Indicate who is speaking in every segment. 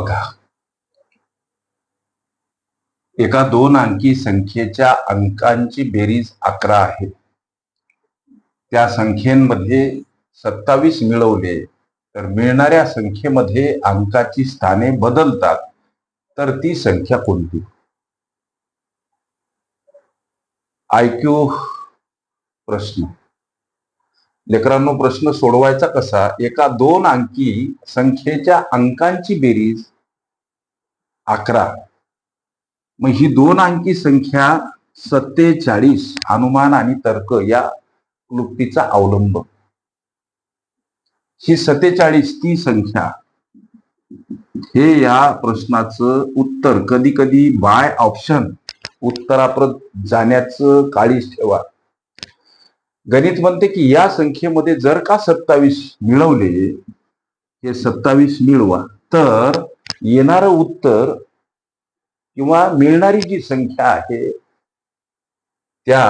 Speaker 1: बघा. एका दोन अंकी संख्येच्या अंकांची बेरीज अकरा आहे. त्या संख्येमध्ये सत्तावीस मिळवले तर मिळणाऱ्या संख्येमध्ये अंकाची स्थाने बदलतात तर ती संख्या कोणती? आयक्यू प्रश्न. लेकरांनो प्रश्न सोडवायचा कसा? एका दोन अंकी संख्येच्या अंकांची बेरीज अकरा. मग ही दोन अंकी संख्या सत्तेचाळीस अनुमान आणि तर्क या क्लुप्तीचा अवलंब. ही सत्तेचाळीस ती संख्या हे या प्रश्नाचं उत्तर. कधी कधी बाय ऑप्शन उत्तराप्रत जाण्याचं काळीच ठेवा. गणित म्हणते की या संख्येमध्ये जर का सत्तावीस मिळवले हे सत्तावीस मिळवा. तर येणारं उत्तर किंवा मिळणारी जी संख्या आहे त्या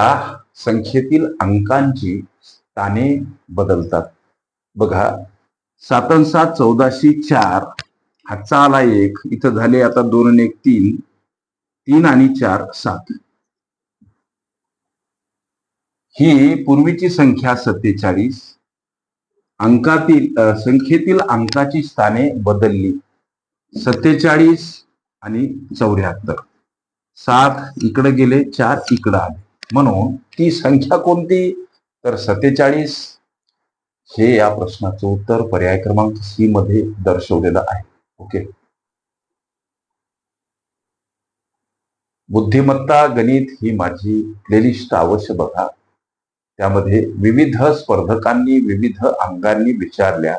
Speaker 1: संख्येतील अंकांची स्थाने बदलतात. बघा सातन सात चौदाशे चार हातचा आला एक. इथं झाले आता दोन आणि एक तीन. तीन आणि चार सात. ही पूर्वीची संख्या सत्तेचाळीस. अंकातील संख्येतील अंकाची स्थाने बदलली. सत्तेचाळीस आणि चौऱ्याहत्तर. सात इकडे गेले चार इकडं आले. म्हणून ती संख्या कोणती? तर सत्तेचाळीस. हे या प्रश्नाचं उत्तर पर्याय क्रमांक सी मध्ये दर्शवलेलं आहे. ओके. बुद्धिमत्ता गणित ही माझी प्लेलिस्ट अवश्य बघा. त्यामध्ये विविध स्पर्धकांनी विविध अंगांनी विचारल्या.